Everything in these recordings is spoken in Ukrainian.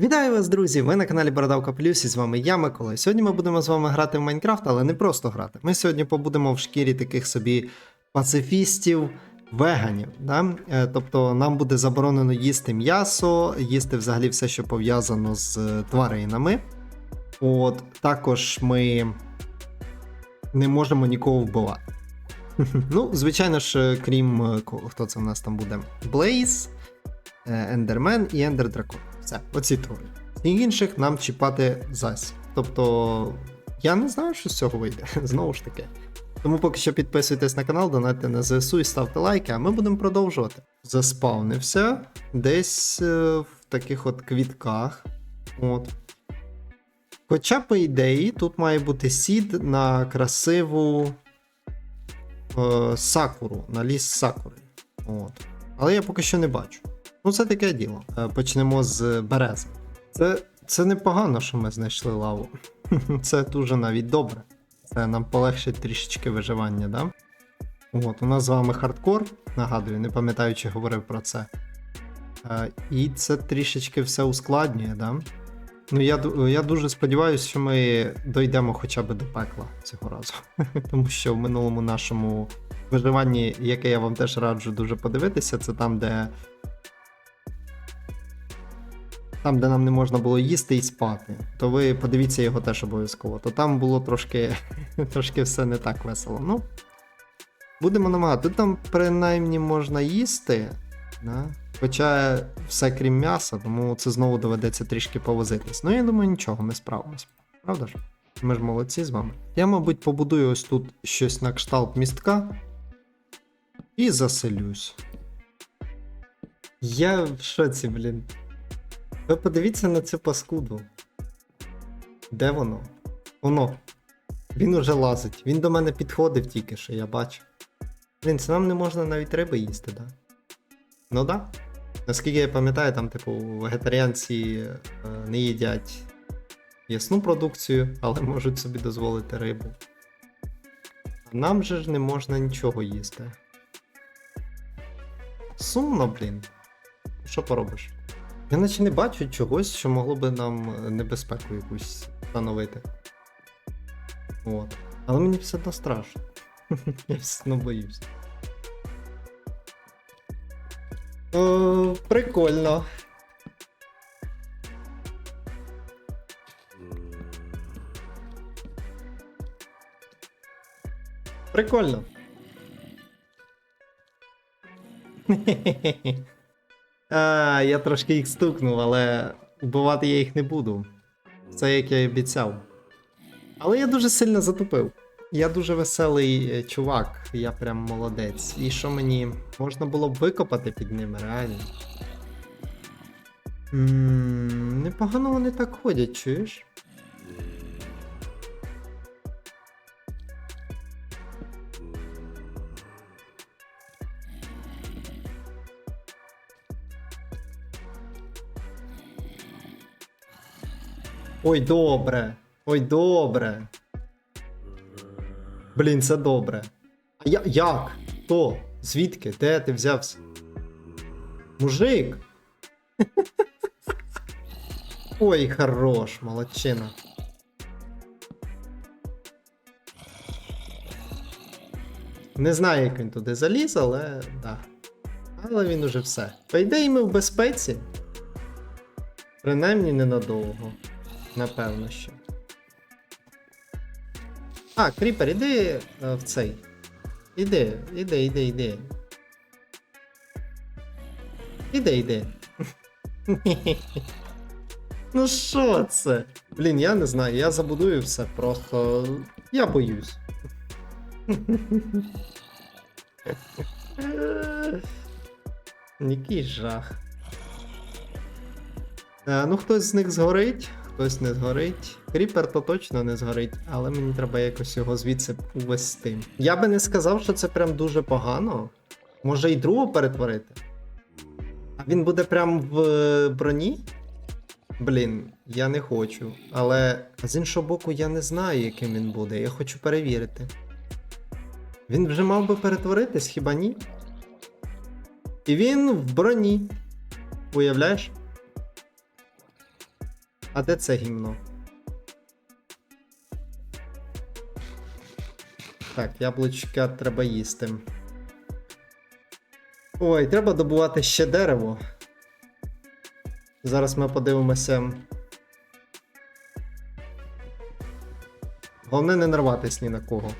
Вітаю вас, друзі! Ви на каналі Бородавка Плюс і з вами я, Микола. Сьогодні ми будемо з вами грати в Майнкрафт, але не просто грати. Ми сьогодні побудемо в шкірі таких собі пацифістів, веганів. Да? Е, Тобто нам буде заборонено їсти м'ясо, їсти взагалі все, що пов'язано з е, тваринами. От, також ми не можемо нікого вбивати. Ну, звичайно ж, е, крім хто це в нас там буде? Блейз, Ендермен і Ендер Дракон. Все, оці троє. І інших нам чіпати зась. Тобто, я не знаю, що з цього вийде. Знову ж таки. Тому поки що підписуйтесь на канал, донайте на ЗСУ і ставте лайки, а ми будемо продовжувати. Заспавнився десь е, в таких от квітках. От. Хоча, по ідеї, тут має бути сід на красиву е, сакуру, на ліс сакури. От. Але я поки що не бачу. Ну, це таке діло. Е, Почнемо з берези. Це, це непогано, що ми знайшли лаву. Це дуже навіть добре. Це нам полегшить трішечки виживання, да? От, у нас з вами хардкор, нагадую, не пам'ятаю, чи говорив про це. Е, І це трішечки все ускладнює, да? Ну, я, я дуже сподіваюся, що ми дійдемо хоча б до пекла цього разу. Тому що в минулому нашому виживанні, яке я вам теж раджу дуже подивитися, це там, де там, де нам не можна було їсти і спати, то ви подивіться його теж обов'язково. То там було трошки, трошки все не так весело. Ну, будемо намагати. Тут там принаймні можна їсти, да? хоча все крім м'яса, тому це знову доведеться трішки повозитись. Ну, я думаю, нічого, ми справимось. Правда ж? Ми ж молодці з вами. Я, мабуть, побудую ось тут щось на кшталт містка і заселюсь. Я в шоці, блін. Ви подивіться на цю паскуду. Де воно? Воно. Він уже лазить. Він до мене підходив тільки що, я бачу. Блін, це нам не можна навіть риби їсти, да? Ну да. Наскільки я пам'ятаю, там, типу, вегетаріанці е, не їдять ясну продукцію, але можуть собі дозволити рибу. Нам же ж не можна нічого їсти. Сумно, блін. Що поробиш? Я наче не бачу чогось, що могло би нам е, небезпеку якусь становити. От. Але мені все одно страшно. Я все одно боюсь. О, прикольно. Прикольно. А, я трошки їх стукнув, але вбивати я їх не буду. Це як я і обіцяв. Але я дуже сильно затупив. Я дуже веселий е, чувак, я прям молодець. І що мені можна було б викопати під ним, реально. Ммм, непогано вони так ходять, чуєш? Ой, добре. Ой, добре. Блін, це добре. А я, як? Хто? Звідки? Де ти взявся? Мужик. Ой, хорош, молодчина. Не знаю, як він туди заліз, але да. Але він уже все. По ідеї, ми в безпеці. Принаймні ненадовго. Напевно, що. А, Кріпер, іди е, в цей. Іди, іди, іди, іди. Іди, іди. ну що це? Блін, я не знаю, я забудую все, просто я боюсь. Який жах. Е, ну, хтось з них згорить, хтось не згорить. Кріпер то точно не згорить, але мені треба якось його звідси увести. Я би не сказав, що це прям дуже погано. Може і другу перетворити. А він буде прям в е, броні? Блін, я не хочу. Але з іншого боку, я не знаю, яким він буде. Я хочу перевірити. Він вже мав би перетворитись, хіба ні? І він в броні. Уявляєш? А де це гімно? Так, яблучка треба їсти. Ой, треба добувати ще дерево. Зараз ми подивимося. Головне не нарватись ні на кого.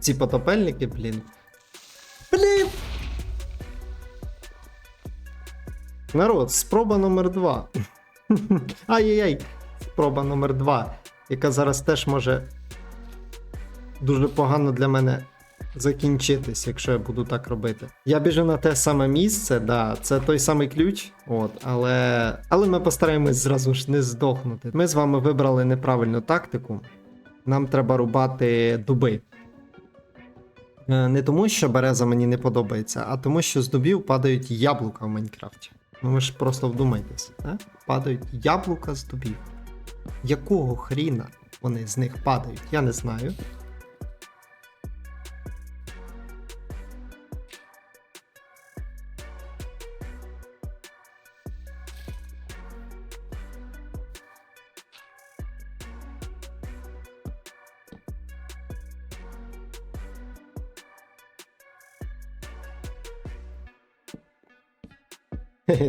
Ці потопельники, блін. Блін! Народ, спроба номер 2 Ай-яй-яй! Спроба номер 2 яка зараз теж може дуже погано для мене закінчитись, якщо я буду так робити. Я біжу на те саме місце, да, це той самий ключ, от, але, але ми постараємось зразу ж не здохнути. Ми з вами вибрали неправильну тактику. Нам треба рубати дуби. Е, Не тому, що береза мені не подобається, а тому, що з дубів падають яблука в Майнкрафті. Ну ви ж просто вдумайтесь, так? падають яблука з дубів. Якого хріна вони з них падають, я не знаю.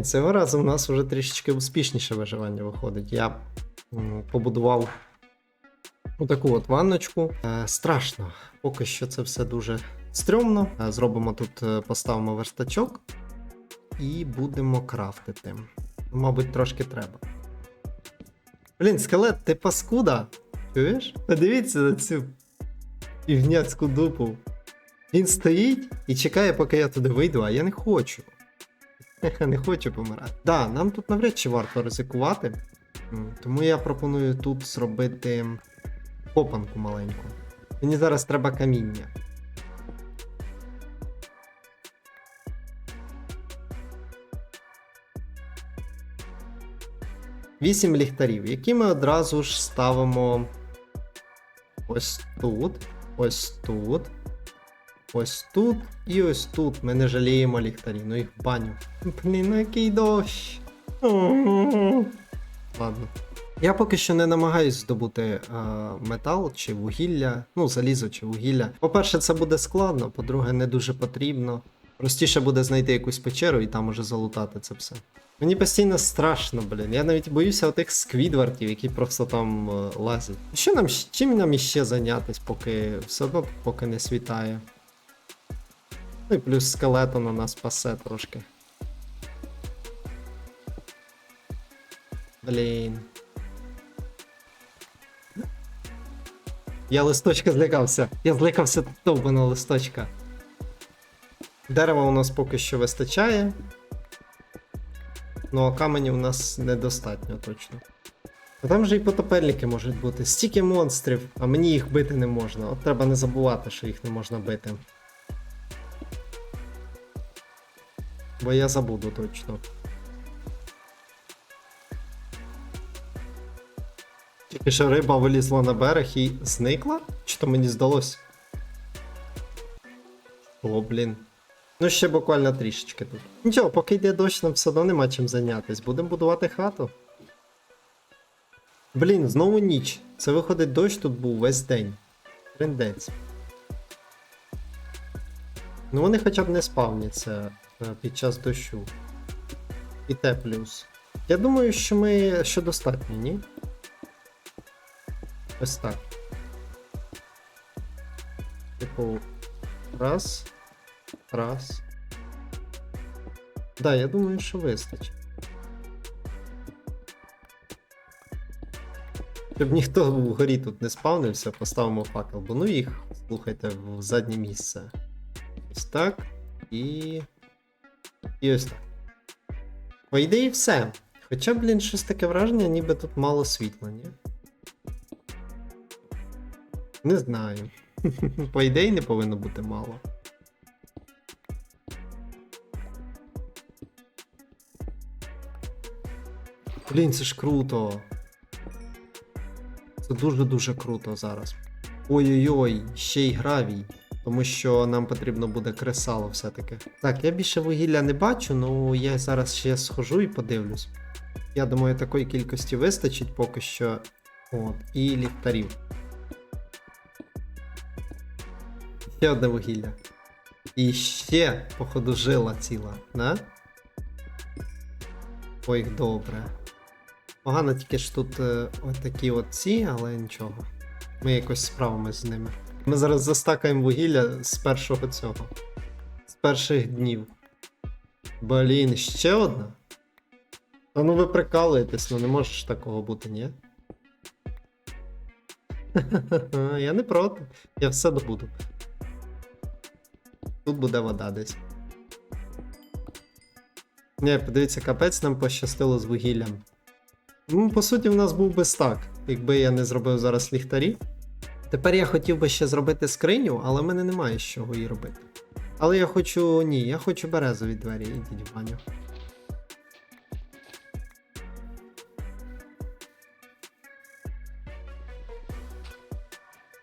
Цього разу у нас вже трішечки успішніше виживання виходить. Я побудував отаку от ванночку. Е, страшно, поки що це все дуже стрьомно. Е, Зробимо тут, е, поставимо верстачок і будемо крафтити. Ну, Мабуть, трошки треба. Блін, скелет, ти паскуда? Чуєш? Подивіться на цю півняцьку дупу. Він стоїть і чекає, поки я туди вийду, а я не хочу. Не хочу помирати. Да, нам тут навряд чи варто ризикувати. Тому я пропоную тут зробити копанку маленьку. Мені зараз треба каміння. Вісім ліхтарів, які ми одразу ж ставимо ось тут, ось тут, ось тут і ось тут. Ми не жаліємо ліхтарі, ну їх баню. Блін, ну який дощ. Ладно. Я поки що не намагаюсь здобути е, метал чи вугілля, ну, залізо чи вугілля. По-перше, це буде складно, по-друге, не дуже потрібно. Простіше буде знайти якусь печеру і там уже залутати це все. Мені постійно страшно, блін. Я навіть боюся отих сквідвартів, які просто там е, лазять. Що нам чим нам іще зайнятись, поки все поки не світає. Ну і плюс скелето на нас пасе трошки. Блін. Я листочка злякався. Я злякався довбаного листочка. Дерева у нас поки що вистачає. Ну а каменів у нас недостатньо точно. А там же і потопельники можуть бути. Стільки монстрів, а мені їх бити не можна. От треба не забувати, що їх не можна бити. Бо я забуду точно. Тільки що риба вилізла на берег і зникла? Чи то мені здалось? О, блін. Ну, ще буквально трішечки тут. Нічого, поки йде дощ, нам все одно нема чим зайнятись. Будемо будувати хату. Блін, знову ніч. Це виходить дощ тут був весь день. Трендець. Ну вони хоча б не спавняться е, під час дощу. І те плюс. Я думаю, що ми що достатньо, ні? Ось так. Типу. Раз. Раз. Да, я думаю, що вистачить. Щоб ніхто вгорі тут не спавнився, поставимо факел, бо ну їх, слухайте, в заднє місце. Ось так. І. І ось так. По ідеї, все. Хоча, блін, щось таке враження, ніби тут мало світла, ні? Не знаю. По ідеї не повинно бути мало. Блін, це ж круто. Це дуже-дуже круто зараз. Ой-ой-ой, ще й гравій. Тому що нам потрібно буде кресало все-таки. Так, я більше вугілля не бачу, ну я зараз ще схожу і подивлюсь. Я думаю, такої кількості вистачить поки що. От, і ліхтарів. Ще одне вугілля. І ще, походу, жила ціла, да? Ой, добре. Погано тільки ж тут е, ось такі от ці, але нічого. Ми якось справимось з ними. Ми зараз застакаємо вугілля з першого цього. З перших днів. Блін, ще одна? Та ну ви прикалуєтесь, ну не може ж такого бути, ні? Я не проти. Я все добуду. Тут буде вода десь. Ні, подивіться, капець нам пощастило з вугіллям. Ну, по суті, в нас був би стак, якби я не зробив зараз ліхтарі. Тепер я хотів би ще зробити скриню, але в мене немає з чого її робити. Але я хочу. ні, я хочу березові двері, ідіть в баню.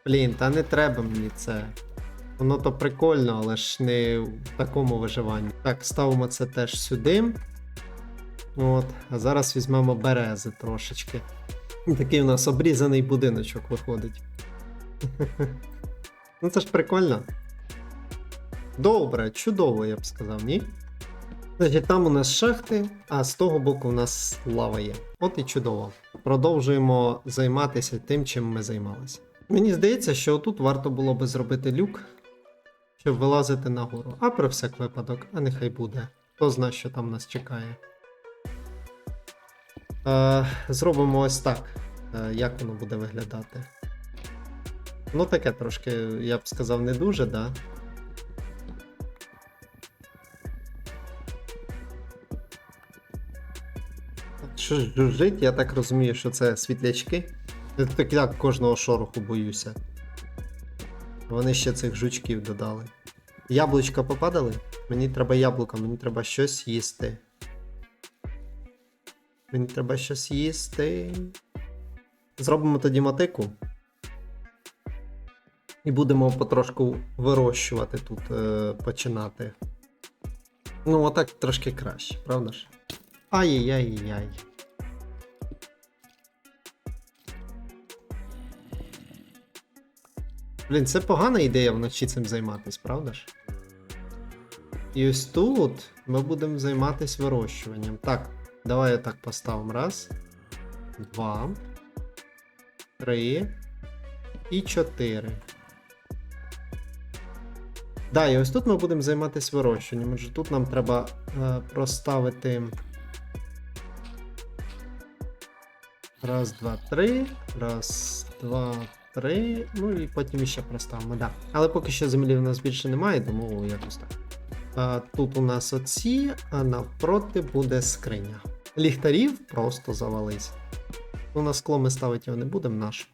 Блін, та не треба мені це. Воно то прикольно, але ж не в такому виживанні. Так, ставимо це теж сюди. От, а зараз візьмемо берези трошечки. Такий у нас обрізаний будиночок виходить. Ну це ж прикольно. Добре, чудово, я б сказав, ні? Значить, там у нас шахти, а з того боку у нас лава є. От і чудово. Продовжуємо займатися тим, чим ми займалися. Мені здається, що отут варто було би зробити люк, щоб вилазити нагору. А про всяк випадок, а нехай буде. Хто знає, що там нас чекає. Е, зробимо ось так. Е, як воно буде виглядати? Ну, таке трошки, я б сказав, не дуже, да? Що ж жужжить, я так розумію, що це світлячки. Я так як кожного шороху боюся. Вони ще цих жучків додали. Яблучка попадали? Мені треба яблука, мені треба щось їсти. Мені треба щось їсти. Зробимо тоді мотику. І будемо потрошку вирощувати тут, е, починати. Ну, отак трошки краще, правда ж? Ай-яй-яй-яй. Блін, це погана ідея вночі цим займатися, правда ж? І ось тут ми будемо займатися вирощуванням. Так, давай я так поставимо. Раз, два, три і чотири. Да, і ось тут ми будемо займатися вирощуванням. Отже, тут нам треба е, проставити. Раз, два, три. Раз, два, три. Ну і потім ще проставимо. Да. Але поки що землі в нас більше немає, тому якось так. А, тут у нас оці, а навпроти буде скриня. Ліхтарів просто завались. Ну, на скло ми ставити його не будемо наш.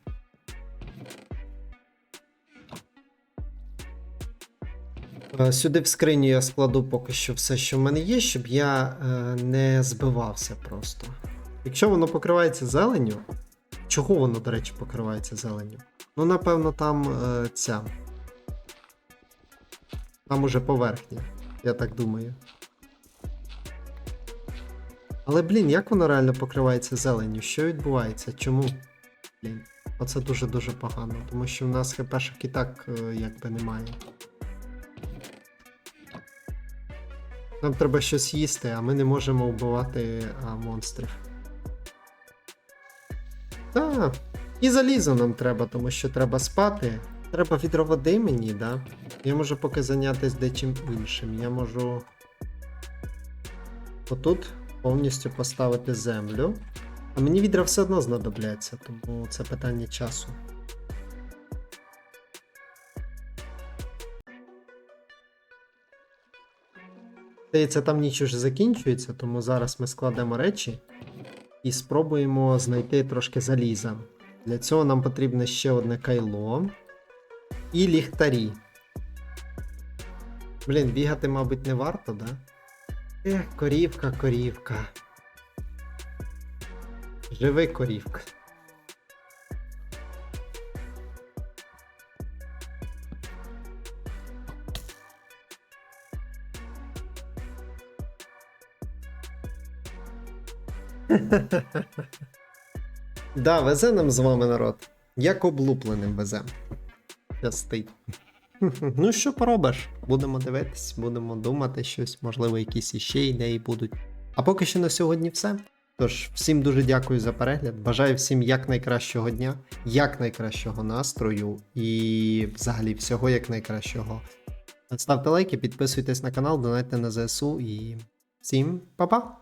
Сюди в скриню я складу поки що все, що в мене є, щоб я е, не збивався просто. Якщо воно покривається зеленню, чого воно, до речі, покривається зеленню? Ну, напевно, там е, ця. Там уже поверхня, я так думаю. Але, блін, як воно реально покривається зеленню? Що відбувається? Чому? Блін, оце дуже-дуже погано, тому що в нас хпшок і так е, якби немає. Нам треба щось їсти, а ми не можемо вбивати а, монстрів. Так. І залізо нам треба, тому що треба спати. Треба відро води мені, да? Я можу поки зайнятися дечим іншим. Я можу. Отут повністю поставити землю. А мені відра все одно знадобляться, тому це питання часу. Здається, там ніч вже закінчується, тому зараз ми складемо речі і спробуємо знайти трошки заліза. Для цього нам потрібне ще одне кайло і ліхтарі. Блін, бігати, мабуть, не варто, да? Ех, корівка, корівка. Живи корівка. Да, везе нам з вами народ. Як облупленим везе. Щастить. Ну, що поробиш? Будемо дивитись, будемо думати щось, можливо, якісь іще ідеї будуть. А поки що на сьогодні все. Тож, всім дуже дякую за перегляд. Бажаю всім якнайкращого дня, якнайкращого настрою і взагалі всього якнайкращого. Ставте лайки, підписуйтесь на канал, донайте на ЗСУ і всім па-па!